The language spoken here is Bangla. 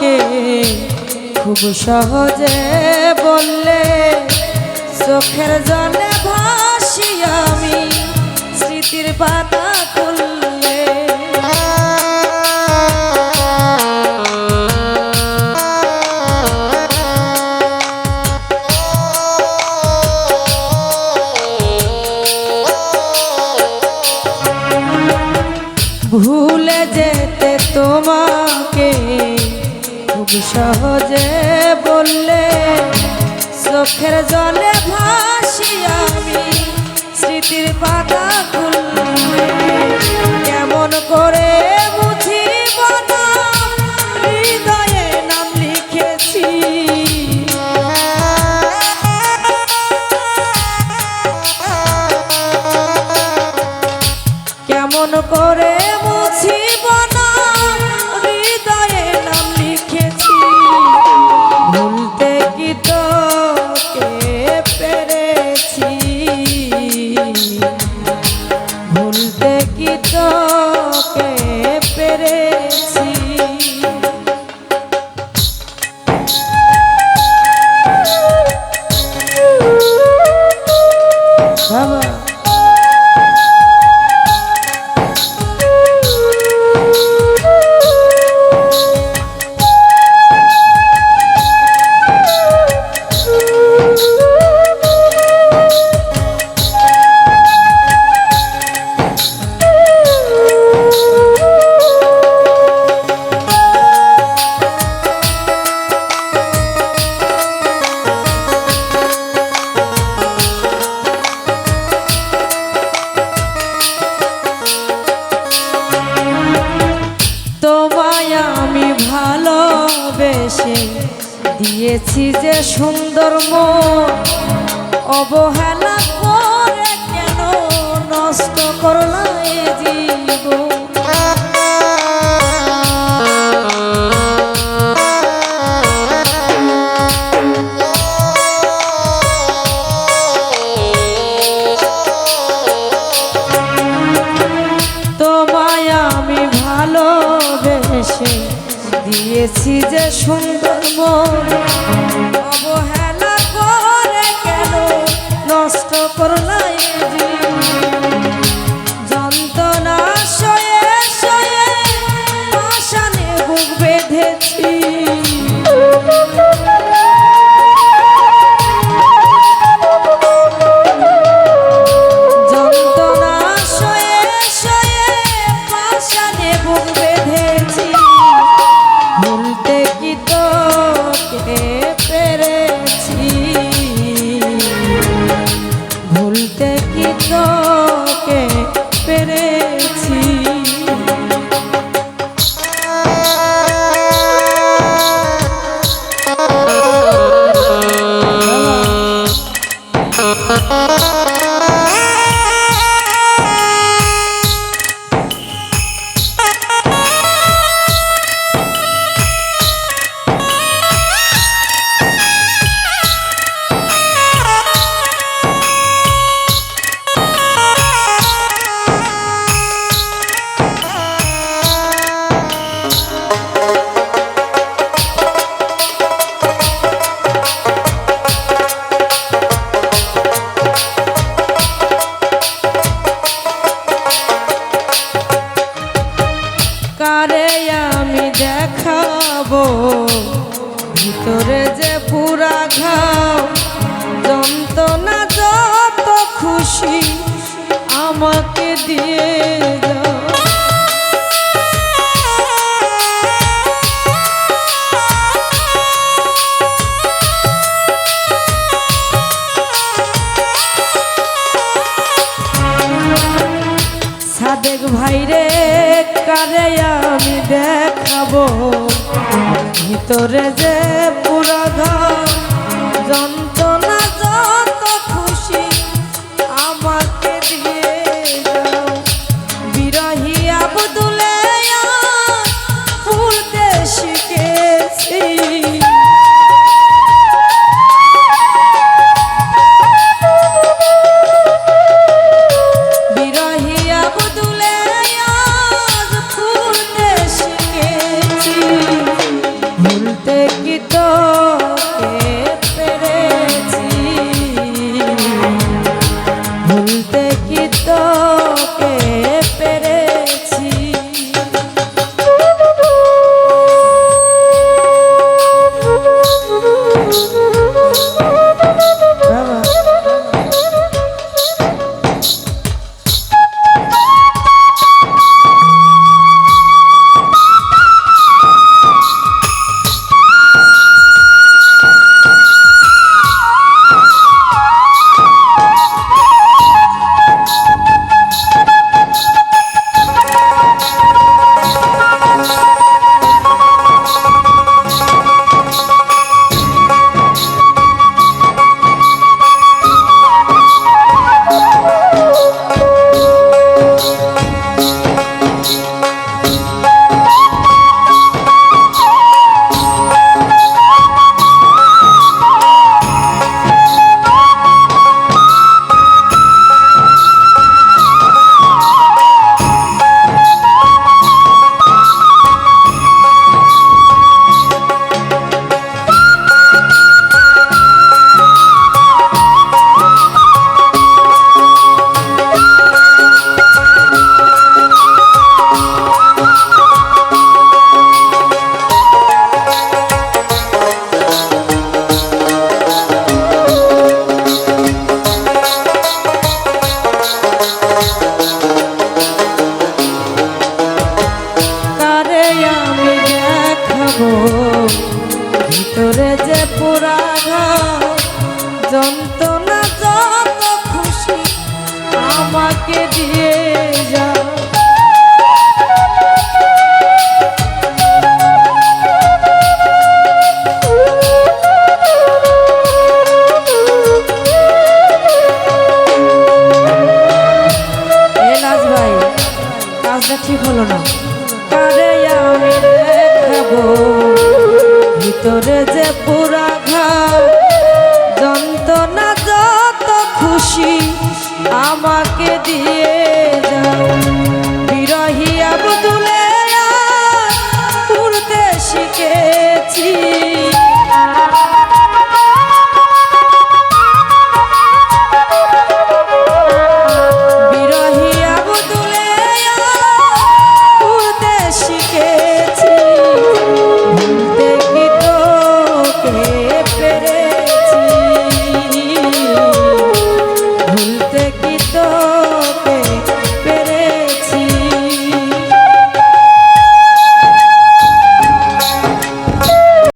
আমাকে খুব সহজে বললে চোখের জলে ভাসি আমি স্মৃতির পাতা খুললে খুব সহজে বললে, চোখের জলে ভাসি আমি, স্মৃতির পাতা খুললে। কেমন করে বুঝিব নাম লিখেছি। কেমন করে মুছিব অবহেলা করে কেন নষ্ট করলা এ তোমায় আমি ভালোবেসে দিয়েছি যে সুন্দর মন। দেখাবো ভিতরে যে পুরা ঘাও যন্ত্রণা যত খুশি আমাকে দিয়ে সাদেক ভাইরে কারে আমি দেখাবো? ভিতরে যে পুরা ঘর যন্ত্রণা যত খুশি আমাকে দিয়ে যা এ নাজ ভাই কাজটা ঠিক হলো না। কারে আমি ভিতরে যে পুরা मामा के दिए।